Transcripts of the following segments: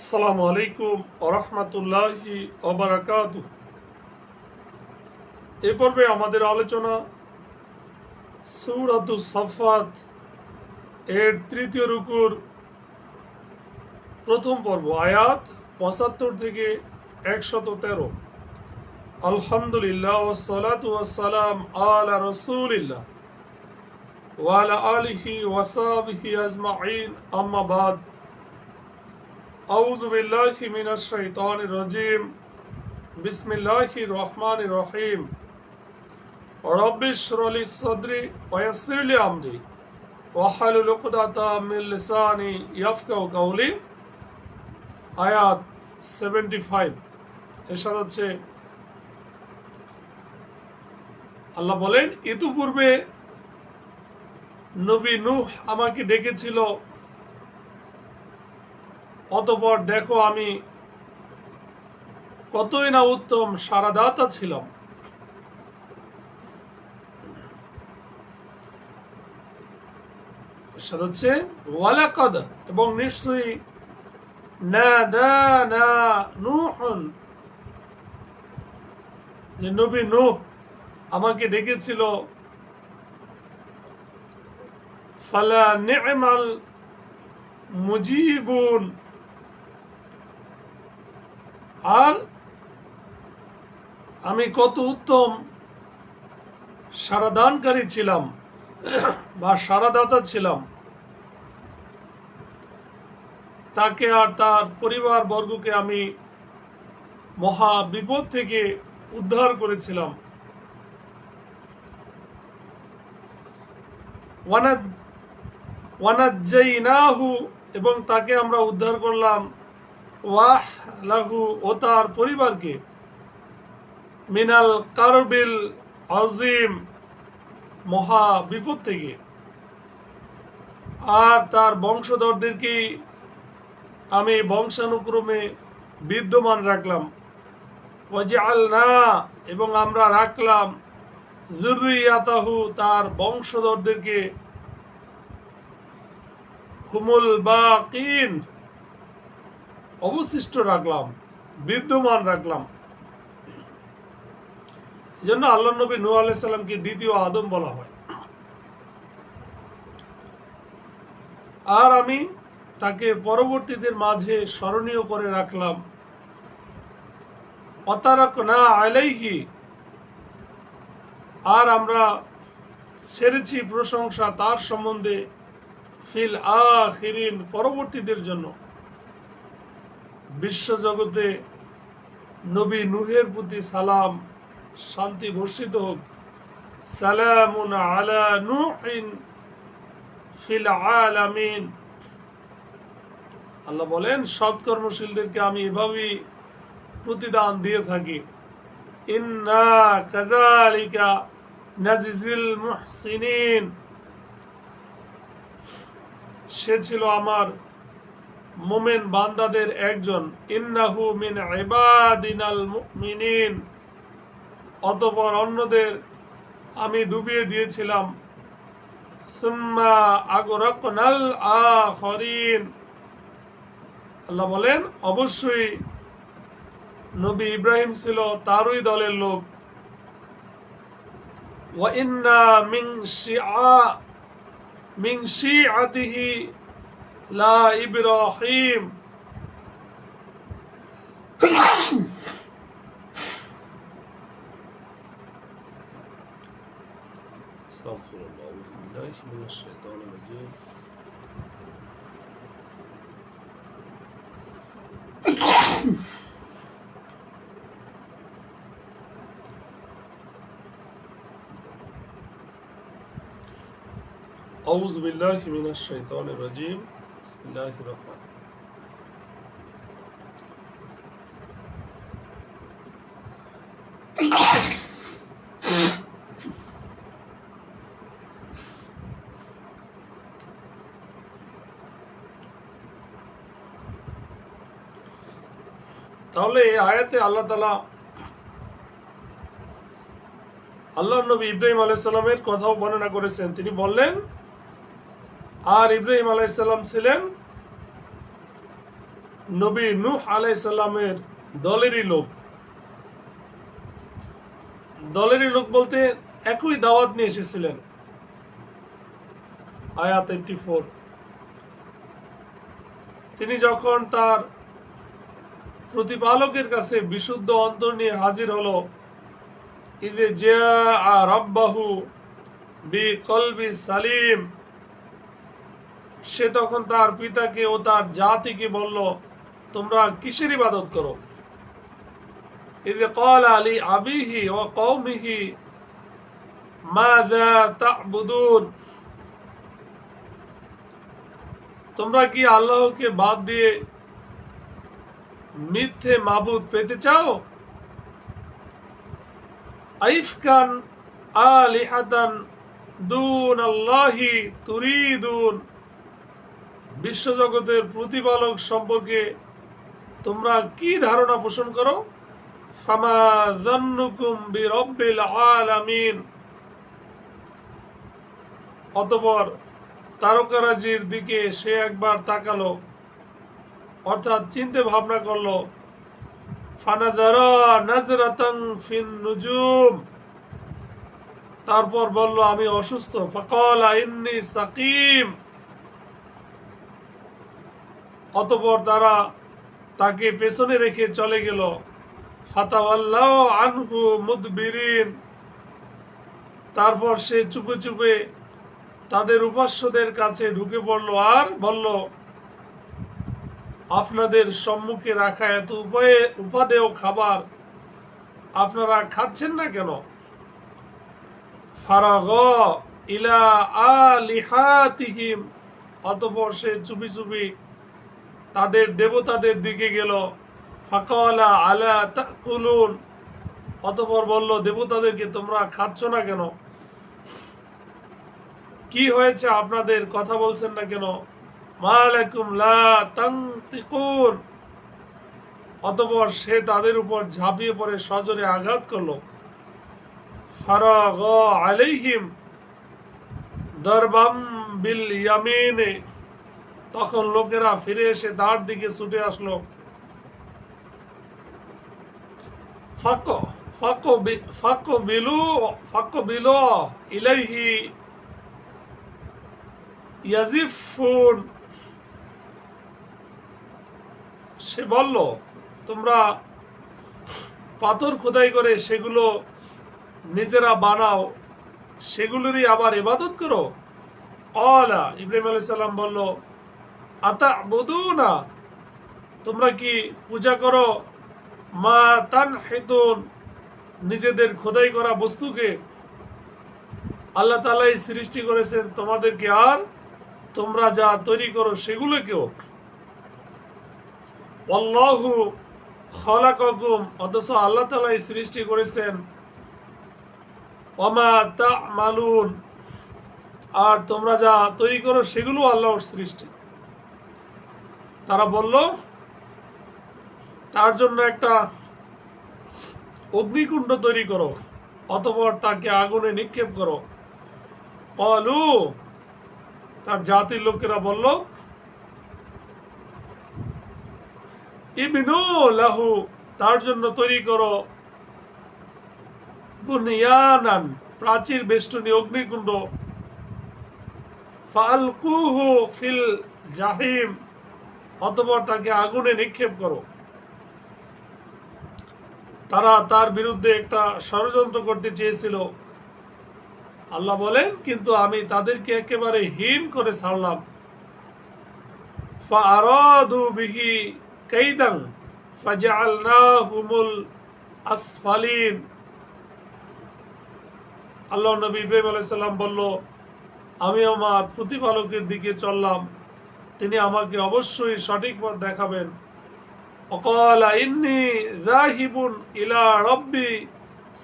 আসসালামু আলাইকুম ওরহমতুল্লাহি ওবরাকাত এ পর্বে আমাদের আলোচনা সৌরাতু সাফাত এর তৃতীয় রুকুর প্রথম পর্ব, আয়াত পঁচাত্তর থেকে একশত তেরো। আলহামদুলিল্লাহ ওসালাতু ওয়াসালাম আলা রসুলিল্লাহ ওয়ালা আলিহি ওয়াসাবিহি আজমাইন। আম্মা أعوذ بالله من الشيطان الرجيم بسم الله রহিম الرحيم رب اشرح لي صدري ويسر لي امري واحلل عقدة من لساني يفقهوا قولي আয়াত 75 এরশাদ হচ্ছে আল্লাহ বলেন ইতিপূর্বে নবী নূহ আমাকে ডেকেছিল অতপর দেখো আমি কতই না উত্তম সারাদাতা ছিলাম। হচ্ছে ওয়ালাকাদ এবং নিশ্চয়ই নবী নূহ আমাকে ডেকেছিল, ফালা নি'মাল মুজিবুন আর আমি কত উত্তম সারাদানকারী ছিলাম বা সারাদাতা ছিলাম। তাকে আর তার পরিবার বর্গকে আমি মহা বিপদ থেকে উদ্ধার করেছিলাম। ওয়ানাজ্জাইনাহু এবং তাকে আমরা উদ্ধার করলাম ওয়াহ লাহু ও তার পরিবারকে মিনাল কারবিল আজিম মহা বিপদ থেকে। আর তার বংশধরদেরকে আমি বংশানুক্রমে বিদ্যমান রাখলাম। ওয়াজাল না এবং আমরা রাখলাম জুরিয়াতাহু তার বংশধরদেরকে। হুমুল বাকিন অবশিষ্ট রাখলাম, বিদ্যমান রাখলাম। এই জন্য আল্লাহ নবী নূ আলাইসাল্লামকে দ্বিতীয় আদম বলা হয়। আর আমি তাকে পরবর্তীদের মাঝে স্মরণীয় করে রাখলাম। অতারক না আলাইহি। আর আমরা ছেড়েছি প্রশংসা তার সম্বন্ধে ফিল আখিরিন পরবর্তীদের জন্য। বিশ্বজগতে নবী নুহের প্রতি সালাম, শান্তি বর্ষিত হোক। সালামুন আল্লাহ বলেন, সৎকর্মশীলদেরকে আমি এভাবেই প্রতিদান দিয়ে থাকি। ইন্না সে ছিল আমার মোমেন বান্দাদের একজন, ইন্নাহু মিন ইবাদিনাল মুমিনিন। অতপর অন্যদের আমি ডুবিয়ে দিয়েছিলাম। সুম্মা আখরিন। আল্লাহ বলেন, অবশ্যই নবী ইব্রাহিম ছিল তারই দলের লোক। ওয়া ইন্না মিন শিআ মিন শিআতিহি لا إبراهيم. استغفر الله أعوذ بالله من الشيطان الرجيم. أعوذ بالله من الشيطان الرجيم. তাহলে এই আয়াতে আল্লাহ তালা আল্লাহ নবী ইব্রাহিম আলাইসাল্লামের কথাও বর্ণনা করেছেন। তিনি বললেন আর ইব্রাহিম আলাইসাল্লাম ছিলেন নবী নূহ আলাইসাল্লামের দলেরই লোক। দলেরই লোক বলতে একই দাওয়াত নিয়ে এসেছিলেন। আয়াত এইটি ফোর তিনি যখন তার প্রতিপালকের কাছে বিশুদ্ধ অন্তর নিয়ে হাজির হলো, ইদে জিয়া রব্বাহু বি কলবি সালিম সে তখন তার পিতাকে ও তার জাতিকে বলল, তোমরা কিসের ইবাদত করো? ইদে কল আলী আবিহি ও কৌমিহি তোমরা কি আল্লাহকে বাদ দিয়ে মিথ্যে মাবুদ পেতে চাও? আইফকান আলিহাতান দুন আল্লাহি তুরিদুন। বিশ্বজগতের প্রতিপালক সম্পর্কে তোমরা কি ধারণা পোষণ করো? অতঃপর তারকারাজির দিকে সে একবার তাকালো, অর্থাৎ চিন্তে ভাবনা করল নুজুম। তারপর বলল, আমি অসুস্থ। ফাকালা, ইন্নি সাকিম। অতঃপর তারা তাকে পেছনে রেখে চলে গেল। আনহু মুদবিরিন। তারপর সে চুপে চুপে তাদের উপাস্যদের কাছে ঢুকে পড়ল আর বলল, আপনাদের সম্মুখে রাখা এত উপায়ে, উপাদেয় খাবার আপনারা খাচ্ছেন না কেন? ফারাগ ইলা আলিহাতিহিম। অতপর সে চুপি চুপি তাদের দেবতাদের দিকে গেল। ফাকালা আলা তাকুলুন। অতপর বলল, দেবতাদেরকে তোমরা খাচ্ছ না কেন? কি হয়েছে আপনাদের? কথা বলছেন না কেন? অতপর সে তাদের উপর ঝাঁপিয়ে পড়ে, সজোরে আঘাত করল। ফারাগ আলাইহিম দরবাম বিল ইয়ামিনে। তখন লোকেরা ফিরে এসে তার দিকে ছুটে আসলো। বিলু ইলাইহি সে বলল, তোমরা পাথর খোদাই করে সেগুলো নিজেরা বানাও, সেগুলোরই আবার ইবাদত করো? কলা ইব্রাহিম আলাইহিস সালাম বলল আতা বধু না তোমরা কি পূজা করো? মা তান হেতুন নিজেদের খোদাই করা বস্তুকে। আল্লাহ তালাই সৃষ্টি করেছেন তোমাদেরকে আর তোমরা যা তৈরি করো সেগুলোকেও। অল্লাহু খলাকুম অথচ আল্লাহ তালাই সৃষ্টি করেছেন। অমা তা মালুন আর তোমরা যা তৈরি করো সেগুলো আল্লাহর সৃষ্টি। তারা বলল, তার জন্য একটা অগ্নিকুণ্ড তৈরি করো, অতপর তাকে আগুনে নিক্ষেপ করো। কলু, তার জাতির লোকেরা বলল, ইবনু লাহু, তার জন্য তৈরি করো বুনিয়ানান, প্রাচীর বেষ্টনী অগ্নিকুণ্ড। ফালকুহু ফিল জাহিম। অথবা তাকে আগুনে নিক্ষেপ করো। তারা তার বিরুদ্ধে একটা ষড়যন্ত্র করতে চেয়েছিল। আল্লাহ বলেন, কিন্তু আমি তাদেরকে একেবারে হীন করে ছাড়লাম। আল্লাহ নবী ইব্রাহিম আলাইসাল্লাম বলল, আমি আমার প্রতিপালকের দিকে চললাম। তিনি আমাকে অবশ্যই সঠিক পথ দেখাবেন। অকল ইন্নি ইলা রব্বি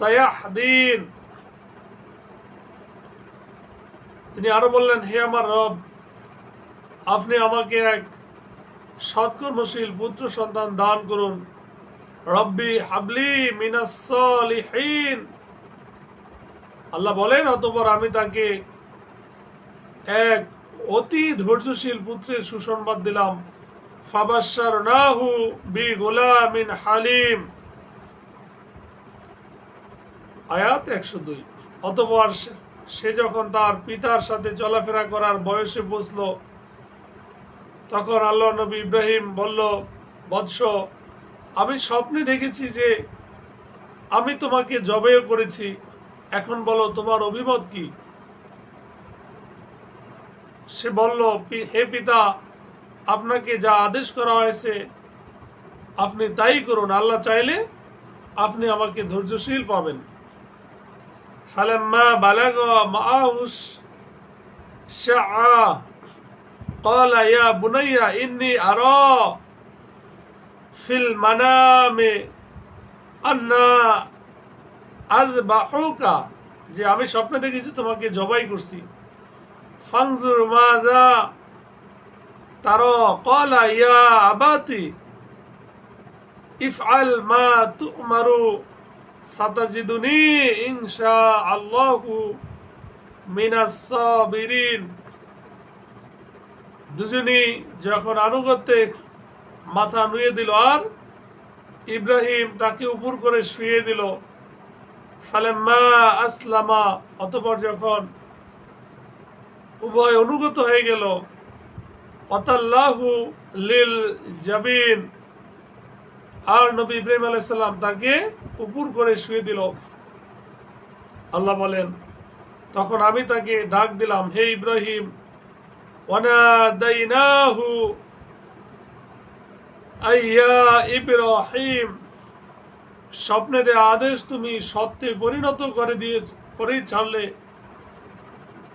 সায়াহদিন। তিনি আরও বললেন, হে আমার রব, আপনি আমাকে এক সৎকর্মশীল পুত্র সন্তান দান করুন। রব্বি হাবলি মিনাস সলিহিন। আল্লাহ বলেন, অতপর আমি তাকে এক অতি ধৈর্যশীল পুত্রের সুসংবাদ দিলাম। ফাবাশশারনাহু বিগুলামিন হালিম। আয়াত একশো দুই। অতপর সে- সে যখন তার পিতার সাথে চলাফেরা করার বয়সে পৌঁছল তখন আল্লাহ নবী ইব্রাহিম বলল, বৎস, আমি স্বপ্নে দেখেছি যে আমি তোমাকে জবেও করেছি। এখন বলো, তোমার অভিমত কি? সে বলল "পি- হে পিতা আপনাকে যা আদেশ করা হয়েছে আপনি তাই করুন আল্লাহ চাইলে আপনি আমাকে ধৈর্যশীল পাবেন فلما بلغ معه السعى قال يا بني إني أرى في المنام أن أذبحك যে আমি স্বপ্নে দেখেছি তোমাকে জবাই করছি ফাংজুর মাদা তার কলা ইয়া আবাতি, ইফআল মা তুমারু সাতাজিদুনি ইনশা আল্লাহু মিনাস সাবিরিন। যখন আনুগত্যে মাথা নুয়ে দিল আর ইব্রাহিম তাকে উপর করে শুয়ে দিল। ফালেম্মা আসলামা, অতপর যখন উভয় অনুগত হয়ে গেল। অতাল্লাহু লিল জাবিন। আর নবী ইব্রাহিম আলাইসাল্লাম তাকে উপর করে শুয়ে দিল। আল্লাহ বলেন, তখন আমি তাকে ডাক দিলাম, হে ইব্রাহিম, ওয়ানাদাইনাহু আইয়া ইব্রাহিম, স্বপ্নে দে আদেশ তুমি সত্যে পরিণত করে দিয়ে, করেই ছাড়লে।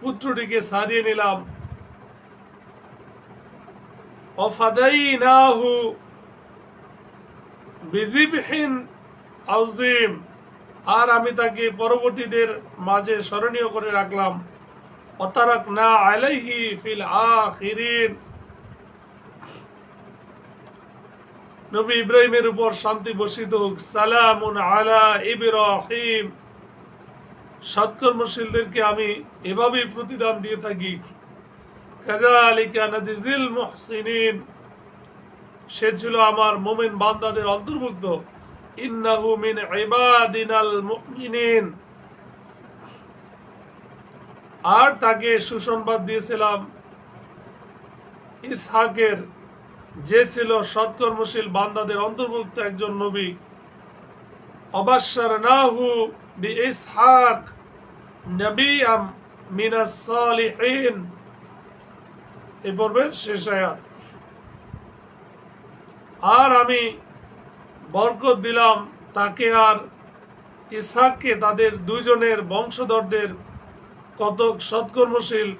পুত্রটিকে সারিয়ে নিলাম। আর আমি তাকে পরবর্তীদের মাঝে স্মরণীয় করে রাখলাম। অতারাক না আলাইহি ফিল আখিরিন। নবী ইব্রাহিমের উপর শান্তি বর্ষিত হোক। সালামুন আলা ইব্রাহিম। সৎকর্মশীলদেরকে আমি এভাবেই প্রতিদান দিয়ে থাকি। সে ছিল আমার মোমেন বান্দাদের অন্তর্ভুক্ত। আর তাকে সুসংবাদ দিয়েছিলাম। ইসহাকের যে ছিল সৎকর্মশীল বান্দাদের অন্তর্ভুক্ত একজন নবী। অবাশ্বর নাহু ইসহাক নবিয়াম মিনাস সালিহিন এই পর্বের শেষ আয়াত। আর আমি বরকত দিলাম তাকে আর ইসহাককে, তাদের দুইজনের বংশধরদের। কতক সৎকর্মশীল,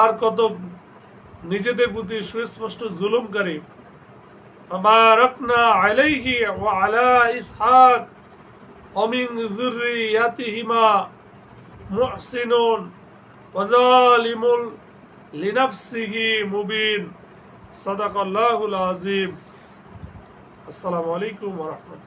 আর কতক নিজেদের প্রতি সুস্পষ্ট জুলুমকারী। আমার আলাইহি ওয়া আলা ইসহাক অমিন যুররিয়াতিহিমা মুহসিনুন ওয়াজালিমুল লিনাফসিহি মুবিন সাদাকাল্লাহুল আজিম আসসালামু আলাইকুম ওয়া রাহমাতুল্লাহ